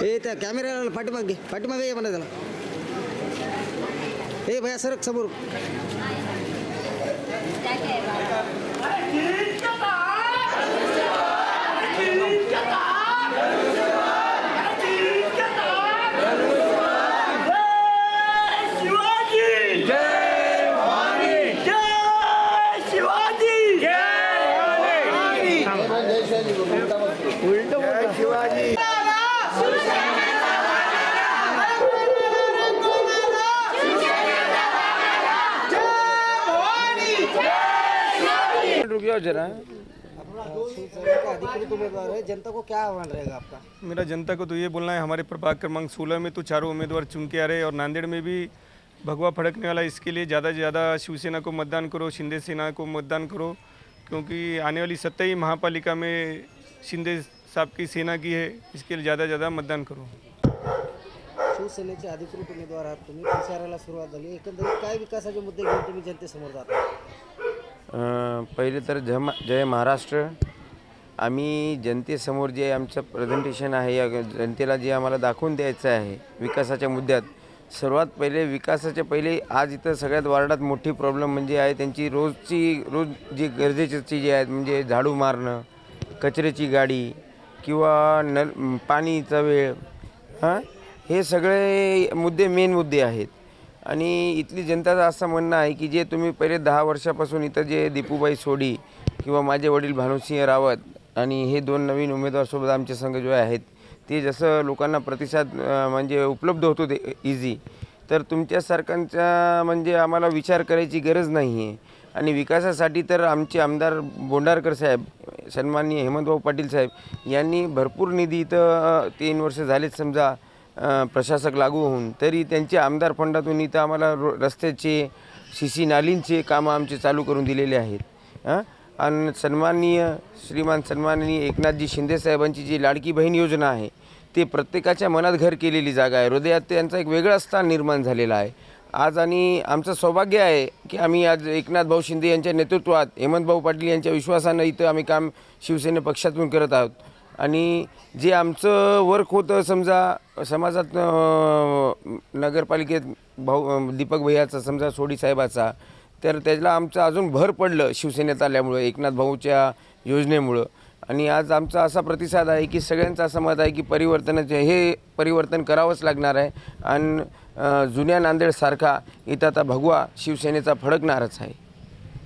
त्या कॅमेऱ्याला पाठीमाग घे पाठीमागे ये म्हणा त्याला ए भया सरक समोर शिवाजी जय भवानी जय शिवाजी जय उलट शिवाजी रुक जाओ जरा अधिकृत उम्मीदवार है जनता को क्या आह्वान रहेगा आपका? मेरा जनता को तो ये बोलना है हमारे प्रभाग क्रमांक सोलह में तो चारों उम्मीदवार चुन के आ रहे हैं और नांदेड़ में भी भगवा फड़कने वाला इसके लिए ज़्यादा से ज़्यादा शिवसेना को मतदान करो शिंदे सेना को मतदान करो क्योंकि आने वाली सत्ता ही महापालिका में शिंदे साहब की सेना की है इसके लिए ज़्यादा से ज़्यादा मतदान करो। शिवसेनेचे अधिकृत उमेदवार आहात तुम्ही प्रचाराला सुरुवात झाली एकंदरीत काय विकासाचे मुद्दे घेऊन तुम्ही जनतेसमोर जाता पहिले तर जम मा- जय महाराष्ट्र. आम्ही जनतेसमोर जे आमचं प्रेझेंटेशन आहे या जनतेला जे आम्हाला दाखवून द्यायचं आहे विकासाच्या मुद्द्यात सर्वात पहिले विकासाच्या पहिले आज इथं सगळ्यात वार्डात मोठी प्रॉब्लेम म्हणजे आहे त्यांची रोजची रोज जी गरजेची जी आहेत म्हणजे झाडू मारणं कचऱ्याची गाडी किंवा नल पाणीचा वेळ हां? हे सगळे मुद्दे मेन मुद्दे आहेत. आणि इथली जनताचं असं म्हणणं आहे की जे तुम्ही पहिले दहा वर्षापासून इथं जे दीपूबाई सोडी किंवा माझे वडील भानुसिंह रावत आणि हे दोन नवीन उमेदवारसोबत आमचे संघ जे आहेत ते जसं लोकांना प्रतिसाद म्हणजे उपलब्ध होतो ते इझी तर तुमच्यासारख्यांचा म्हणजे आम्हाला विचार करायची गरज नाही आहे आणि विकासासाठी तर आमचे आमदार बोंडारकर साहेब सन्माननीय हेमंतभाऊ पाटील साहेब यांनी भरपूर निधी इथं तीन वर्ष झालेच समजा प्रशासक लागू होऊन. तरी त्यांचे आमदार फंडातून इथं आम्हाला रो रस्त्याचे सी सी नालींचे कामं आमचे चालू करून दिलेले आहेत. हां आणि सन्माननीय श्रीमान सन्माननीय एकनाथजी शिंदेसाहेबांची जी लाडकी बहीण योजना आहे ते प्रत्येकाच्या मनात घर केलेली जागा आहे. हृदयात त्यांचा एक वेगळा स्थान निर्माण झालेला आहे. आज आणि आमचं सौभाग्य आहे की आम्ही आज एकनाथ भाऊ शिंदे यांच्या नेतृत्वात हेमंतभाऊ पाटील यांच्या विश्वासानं इथं आम्ही काम शिवसेने पक्षातून करत आहोत. आणि जे आमचं वर्क होतं समजा समाजात नगरपालिकेत भाऊ दीपक भैयाचा समजा सोडी साहेबाचा तर त्याला आमचं अजून भर पडलं शिवसेनेत आल्यामुळं एकनाथ भाऊच्या योजनेमुळं. आणि आज आमचा असा प्रतिसाद आहे की सगळ्यांचा असं मत आहे की परिवर्तनाचे हे परिवर्तन करावंच लागणार आहे. आणि जुन्या नांदेडसारखा इथं आता भगवा शिवसेनेचा फडकणारच आहे.